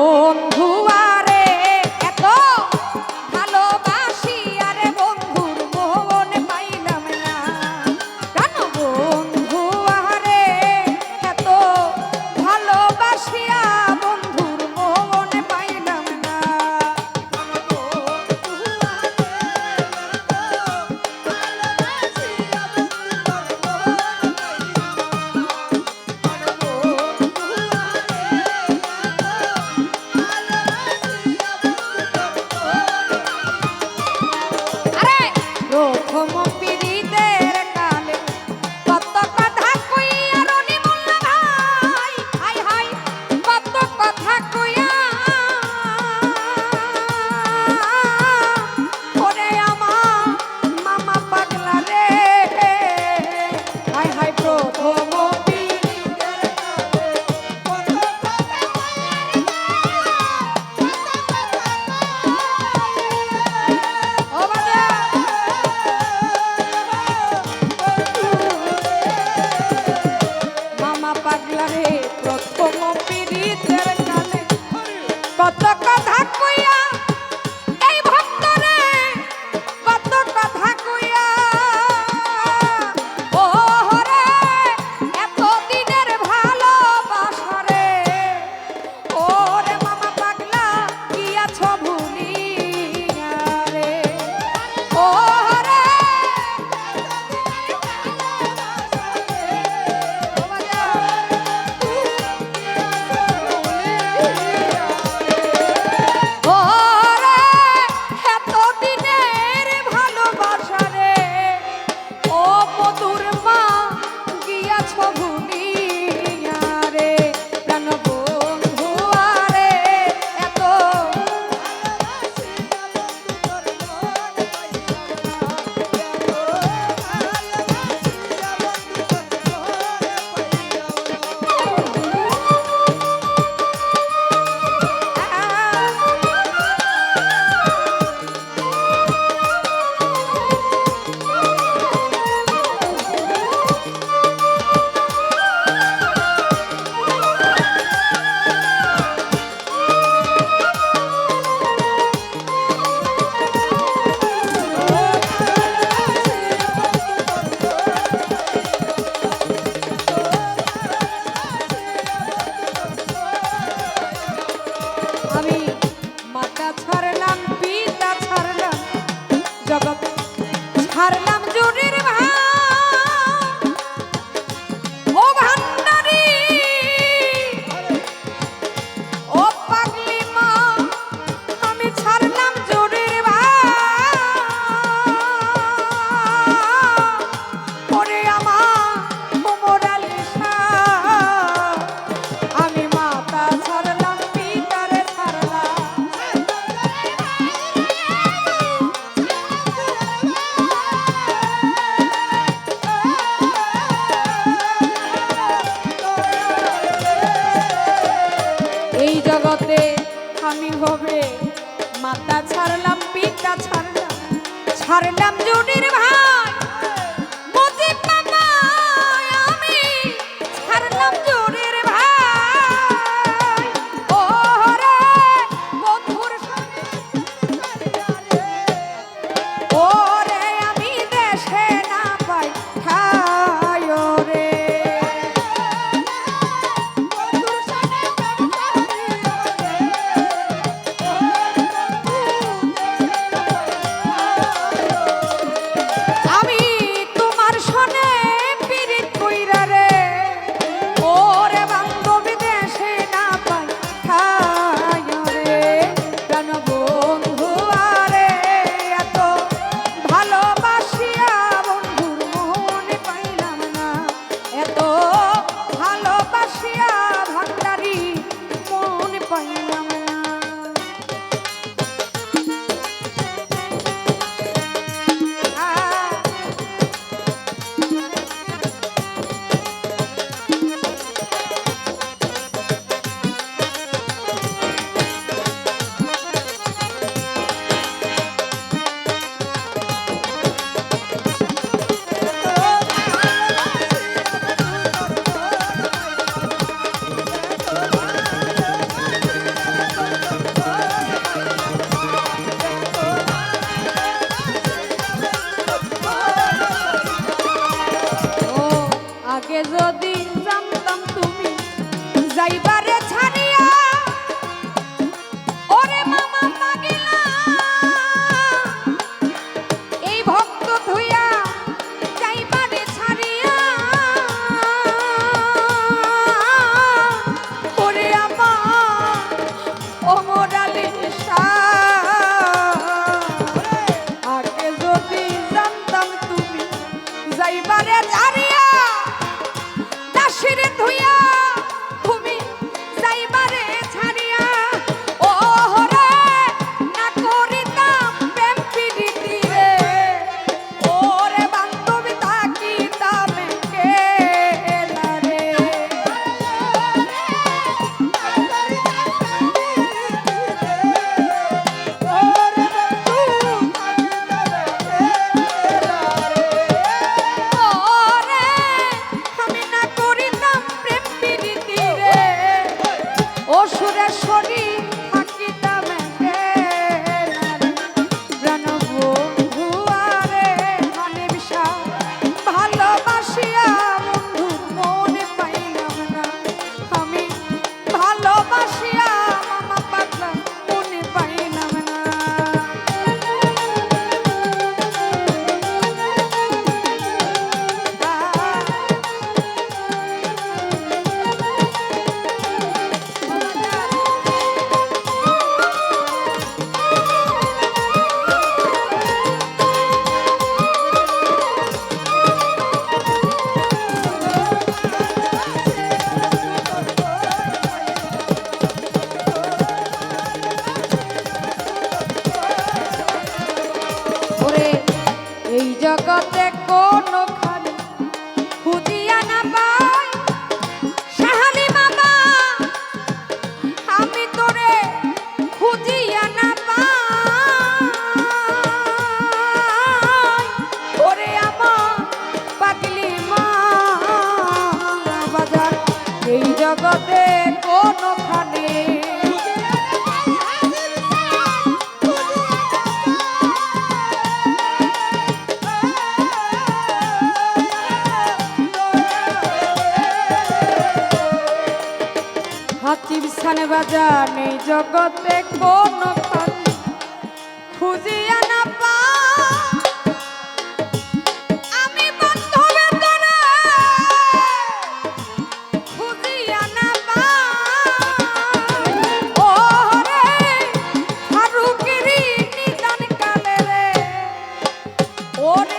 বন্ধু কত আমি হবে। মাতা ছাড়লাম পিতা ছাড়লাম ছাড়লাম জুটির ভাই চারি বাজান এই জগতে কোন খুঁজিয়া না পা। আমি বন্ধবে ধরে খুঁজিয়া না পা। ও রে হারুকিরি নিদান কালে রে। ওরে